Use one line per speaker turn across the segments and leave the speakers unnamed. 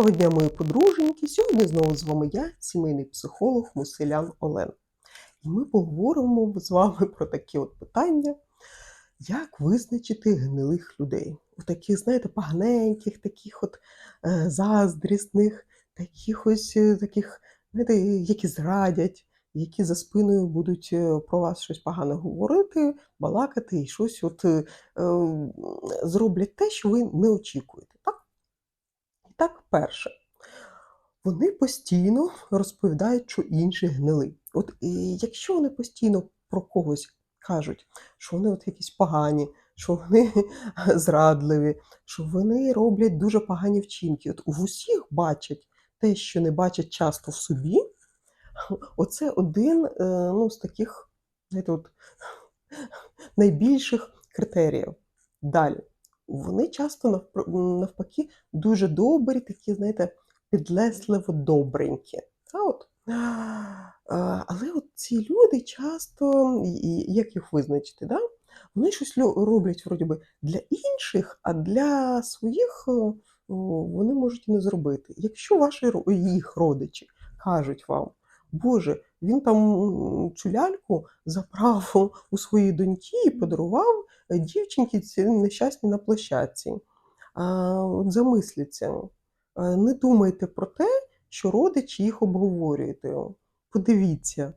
Доброго дня, мої подруженьки! Сьогодні знову з вами я, сімейний психолог Муселян Олен. І ми поговоримо з вами про такі от питання, як визначити гнилих людей. У таких, знаєте, поганеньких, таких от е, заздрісних, таких ось е, таких, знаєте, які зрадять, які за спиною будуть е, про вас щось погане говорити, балакати і щось от е, зроблять те, що ви не очікуєте. Так? Так, перше, вони постійно розповідають, що інші гнили. От і якщо вони постійно про когось кажуть, що вони от якісь погані, що вони зрадливі, що вони роблять дуже погані вчинки, от в усіх бачать те, що не бачать часто в собі, оце один е, ну, з таких знаєте, от, найбільших критеріїв. Далі. Вони часто навпаки дуже добрі, такі, знаєте, підлесливо добренькі. Та от. Але от ці люди часто, як їх визначити, да? вони щось роблять вроді би, для інших, а для своїх о, вони можуть і не зробити. Якщо ваші їх родичі кажуть вам, Боже, він там цю ляльку забрав у своїй доньки і подарував е, дівчинки ці нещасні на площадці. От замисліться, не думайте про те, що родичі їх обговорюють. Подивіться,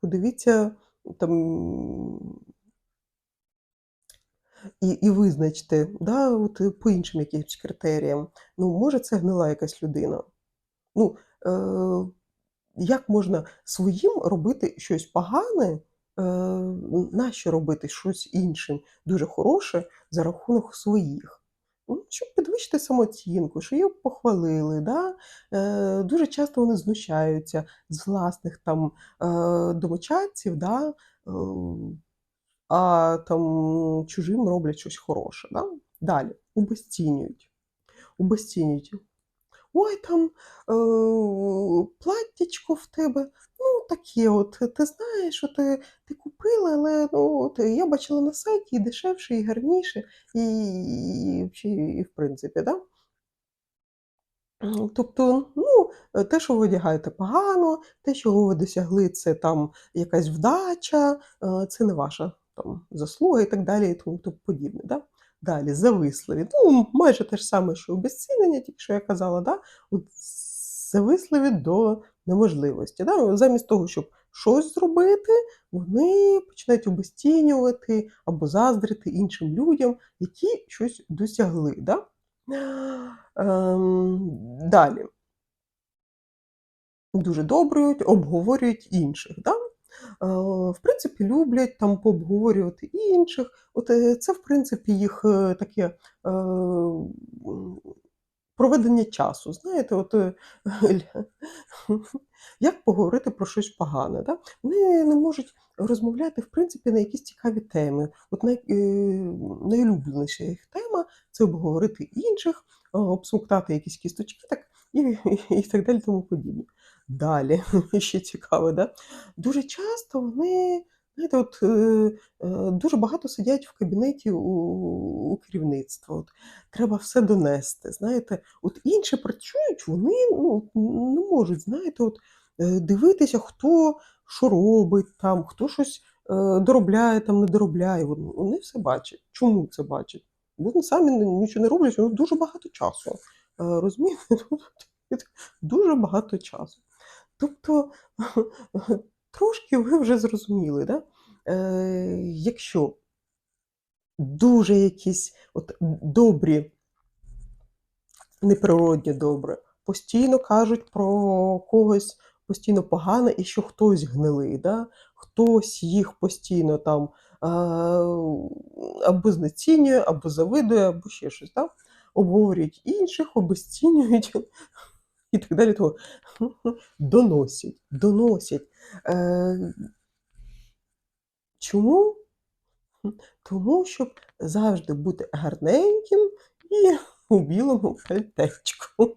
подивіться там і, і визначте, да, от, по іншим якимось критеріям. Ну, може, це гнила якась людина. Ну, е, як можна своїм робити щось погане, е, нащо робити щось іншим дуже хороше за рахунок своїх? Ну, щоб підвищити самооцінку, що їх похвалили. Да? Е, дуже часто вони знущаються з власних там е, домочадців, да? е, а там чужим роблять щось хороше. Да? Далі, убезцінюють. Убезцінюють. Ой, там е, платтячко в тебе, ну таке от, ти знаєш, що ти, ти купила, але ну, от, я бачила на сайті і дешевше, і гарніше, і, і, і, в принципі, да? Тобто, ну, те, що ви одягаєте погано, те, чого ви досягли, це там якась вдача, е, це не ваша там заслуга і так далі, і тому подібне. Да? Далі, зависливі. Ну, майже те ж саме, що обезцінення, тільки що я казала, да? От зависливі до неможливості. Да? Замість того, щоб щось зробити, вони починають обезцінювати або заздрити іншим людям, які щось досягли. Да? Ем, далі. Дуже добрюють, обговорюють інших. Да? В принципі, люблять там пообговорювати інших. От е, це, в принципі, їх е, таке е, проведення часу. Знаєте, от як поговорити про щось погане. Да? Вони не можуть розмовляти, в принципі, на якісь цікаві теми. От най, найулюбленіша їх тема це обговорити інших, обсмоктати якісь кісточки так, і, і, так далі тому подібне. Далі, ще цікаво, да? дуже часто вони знаєте, от, е, е, дуже багато сидять в кабінеті у, у керівництва. От, треба все донести. Знаєте, от інші працюють, вони ну, не можуть, знаєте, от, е, дивитися, хто що робить, там, хто щось доробляє, там, не доробляє. Вони все бачать. Чому це бачать? Вони самі нічого не роблять, них дуже багато часу. Е, Розумієте? Дуже багато часу. Тобто, трошки ви вже зрозуміли, да? Е, якщо дуже якісь от добрі, неприродні добре, постійно кажуть про когось постійно погане і що хтось гнилий, да? хтось їх постійно там а, або знецінює, або завидує, або ще щось. Да? Обговорюють інших, обезцінюють і так далі. Того. Доносять, доносять. Е, чому? Тому, щоб завжди бути гарненьким і у білому пальтечку.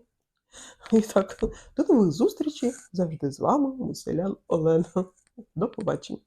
І так, до нових зустрічей завжди з вами, Муселян Олена. До побачення.